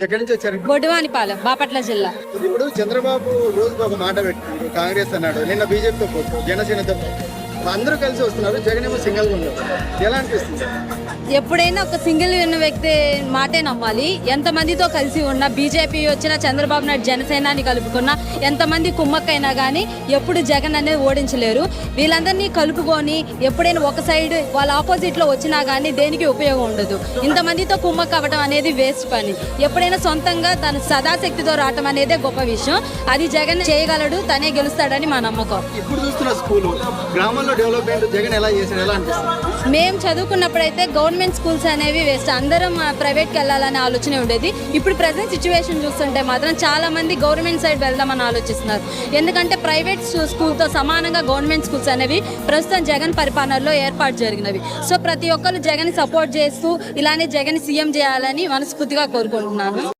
ఎక్కడి నుంచి వచ్చారు బొడ్డువానిపాలెం బాపట్ల జిల్లా ఇప్పుడు చంద్రబాబు రోజుకు ఒక మాట పెట్టారు కాంగ్రెస్ అన్నాడు నిన్న బీజేపీతో పోతు జనసేనతో పోతు. అందరూ కలిసి వస్తున్నారు. జగన్ ఏమో సింగల్గా ఉన్నారు. ఎలా అనిపిస్తుంది? ఎప్పుడైనా ఒక సింగిల్ ఉన్న వ్యక్తి మాటే నమ్మాలి. ఎంతమందితో కలిసి ఉన్నా బీజేపీ వచ్చిన చంద్రబాబు నాయుడు జనసేనాని కలుపుకున్నా ఎంతమంది కుమ్మక్కైనా కానీ ఎప్పుడు జగన్ అనేది ఓడించలేరు. వీళ్ళందరినీ కలుపుకొని ఎప్పుడైనా ఒక సైడ్ వాళ్ళ ఆపోజిట్లో వచ్చినా కానీ దేనికి ఉపయోగం ఉండదు. ఇంతమందితో కుమ్మక్క అవ్వడం అనేది వేస్ట్ పని. ఎప్పుడైనా సొంతంగా తన సదాశక్తితో రావటం అనేదే గొప్ప విషయం. అది జగన్ చేయగలడు తనే గెలుస్తాడని మా నమ్మకం. ఇప్పుడు చూస్తున్న స్కూల్ గ్రామంలో డెవలప్మెంట్ జగన్ ఎలా చేశాడు ఎలా అనిపిస్తుంది? మేము చదువుకున్నప్పుడైతే గవర్నమెంట్ స్కూల్స్ అనేవి వేస్ట్. అందరం ప్రైవేట్కి వెళ్ళాలనే ఆలోచన ఉండేది. ఇప్పుడు ప్రజెంట్ సిచ్యువేషన్ చూస్తుంటే మాత్రం చాలా మంది గవర్నమెంట్ సైడ్ వెళ్దామని ఆలోచిస్తున్నారు. ఎందుకంటే ప్రైవేట్ స్కూల్తో సమానంగా గవర్నమెంట్ స్కూల్స్ అనేవి ప్రస్తుతం జగన్ పరిపాలనలో ఏర్పాటు జరిగినవి. సో ప్రతి ఒక్కరు జగన్ సపోర్ట్ చేస్తూ ఇలానే జగన్ సీఎం చేయాలని మనస్ఫూర్తిగా కోరుకుంటున్నాను.